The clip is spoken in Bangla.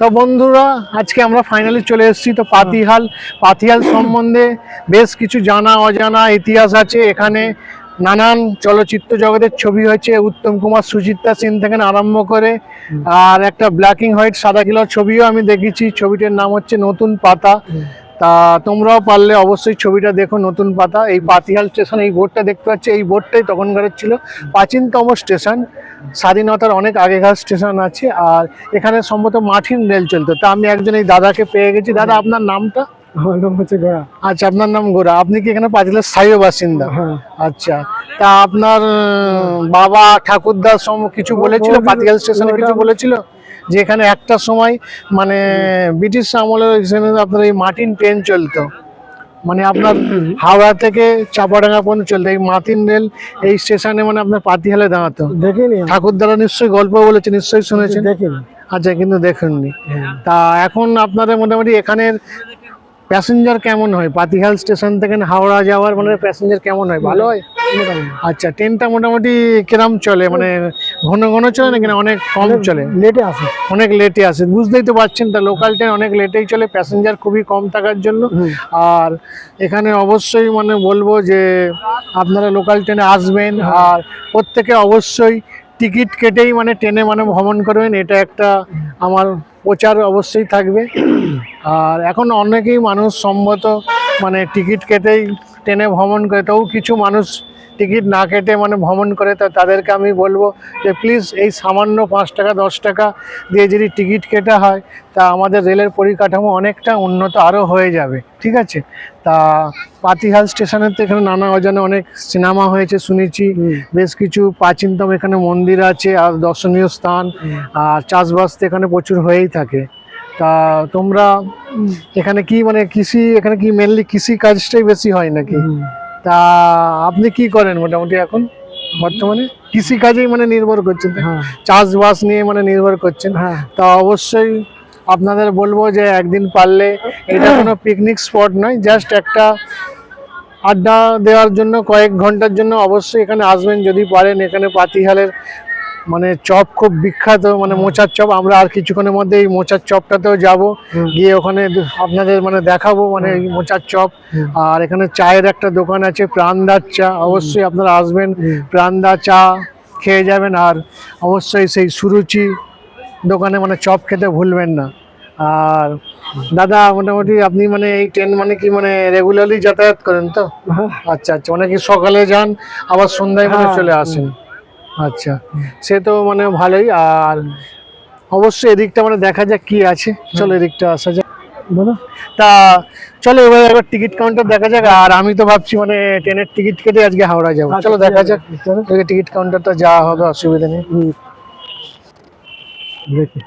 তো বন্ধুরা, আজকে আমরা ফাইনালি চলে এসেছি তো পাতিহাল। পাতিহাল সম্বন্ধে বেশ কিছু জানা, অজানা ইতিহাস আছে। এখানে নানান চলচ্চিত্র জগতের ছবি হয়েছে। উত্তম কুমার, সুচিত্রা সেন থেকে আরম্ভ করে, আর একটা ব্ল্যাক ইং হোয়াইট সাদা কিলোর ছবিও আমি দেখেছি। ছবিটার নাম হচ্ছে নতুন পাতা। তা তোমরাও পারলে অবশ্যই ছবিটা দেখো, নতুন পাতা। এই পাতিহাল স্টেশন, এই বোর্ডটা দেখতে পাচ্ছি, এই বোর্ডটাই তখনকার ছিল। প্রাচীনতম স্টেশন। স্বাধীনতার অনেক আগেকার স্টেশন আছে আর এখানে সম্ভবত মাঠিন রেল চলতো। তা আমি একজন এই দাদাকে পেয়ে গেছি। দাদা আপনার নামটা? আমার নাম হচ্ছে গোড়া আচ্ছা আপনার নাম গোরা। আপনি কি এখানে পাতিলের স্থায়ী বাসিন্দা? হ্যাঁ। আচ্ছা তা আপনার বাবা ঠাকুরদার সম কিছু বলেছিল? পাতিহাল স্টেশনে কিছু বলেছিল? যে এখানে একটা সময় মানে ব্রিটিশ আমলের এখানে আপনার এই মাটিন ট্রেন চলতো। মানে আপনার হাওড়া থেকে চাপাডাঙ্গা পর্যন্ত চলতে এই মাতিন রেল এই স্টেশনে মানে আপনার পাতিহালে দাঁড়াতো। দেখিনি। ঠাকুরদারা নিশ্চয়ই গল্প বলেছে নিশ্চয়ই শুনেছেন। দেখিনি। আচ্ছা কিন্তু দেখেননি। তা এখন আপনাদের মোটামুটি এখানের প্যাসেঞ্জার কেমন হয়? পাতিহাল স্টেশন থেকে হাওড়া যাওয়ার মানে প্যাসেঞ্জার কেমন হয়? ভালো হয়? আচ্ছা ট্রেনটা মোটামুটি কিরম চলে? মানে ঘন ঘন চলে না? অনেক কম চলে? লেটে আসে। অনেক লেটে আসে। বুঝতেই তো পারছেন তা লোকাল ট্রেন অনেক লেটেই চলে প্যাসেঞ্জার খুবই কম থাকার জন্য। আর এখানে অবশ্যই মানে বলব যে আপনারা লোকাল ট্রেনে আসবেন আর প্রত্যেকে অবশ্যই টিকিট কেটেই মানে ট্রেনে মানে ভ্রমণ করবেন। এটা একটা আমার প্রচার অবশ্যই থাকবে। আর এখন অনেকেই মানুষ সম্মত মানে টিকিট কেটেই ট্রেনে ভ্রমণ করে তবু কিছু মানুষ টিকিট না কেটে মানে ভ্রমণ করে তা তাদেরকে আমি বলব যে প্লিজ এই সামান্য পাঁচ টাকা দশ টাকা দিয়ে যদি টিকিট কেটা হয় তা আমাদের রেলের পরিকাঠামো অনেকটা উন্নত আরও হয়ে যাবে ঠিক আছে? তা পাতিহাল স্টেশনের তো এখানে নানা অজানে অনেক সিনেমা হয়েছে শুনেছি। বেশ কিছু প্রাচীনতম এখানে মন্দির আছে আর দর্শনীয় স্থান। আর চাষবাস তো এখানে প্রচুর হয়েই থাকে। তা তোমরা এখানে কি মানে কৃষি এখানে কি মেনলি কৃষি কাজটাই বেশি হয় নাকি? তা আপনি কি করেন মোটামুটি এখন বর্তমানে? কৃষি কাজেই মানে নির্ভর করছেন হ্যাঁ। চাষবাস নিয়ে মানে নির্ভর করছেন। হ্যাঁ। তা অবশ্যই আপনাদের বলব যে একদিন পারলে এটা কোনো পিকনিক স্পট নয় জাস্ট একটা আড্ডা দেওয়ার জন্য কয়েক ঘণ্টার জন্য অবশ্যই এখানে আসবেন। যদি পারেন এখানে পাতিহালের মানে চপ খুব বিখ্যাত মানে মোচার চপ। আমরা আর কিছুক্ষণের মধ্যে এই মোচার চপটাতেও যাব। গিয়ে ওখানে আপনাদের মানে দেখাবো মানে এই মোচার চপ। আর এখানে চায়ের একটা দোকান আছে প্রাণদার চা। অবশ্যই আপনারা আসবেন। প্রাণদা চা খেয়ে যাবেন। আর অবশ্যই সেই সুরুচি দোকানে মানে চপ খেতে ভুলবেন না। আর দাদা মোটামুটি আপনি মানে এই ট্রেন মানে কি মানে রেগুলারলি যাতায়াত করেন তো? হ্যাঁ। আচ্ছা আচ্ছা। মানে কি সকালে যান আবার সন্ধ্যায় মানে হ্যাঁ, চলে আসেন। আচ্ছা সে তো মানে ভালোই আর অবশ্যই এদিকটা মানে দেখা যাক কি আছে। চলো এদিকটা আসা যাক। বলো। তা চলো এবার একবার টিকিট কাউন্টার দেখা যাক আর আমি তো ভাবছি মানে ট্রেনের টিকিট কেটে আজকে হাওড়া যাব। আচ্ছা, চলো দেখা যাক। টিকিট কাউন্টারটা যাওয়া হবে অসুবিধা নেই। দেখি।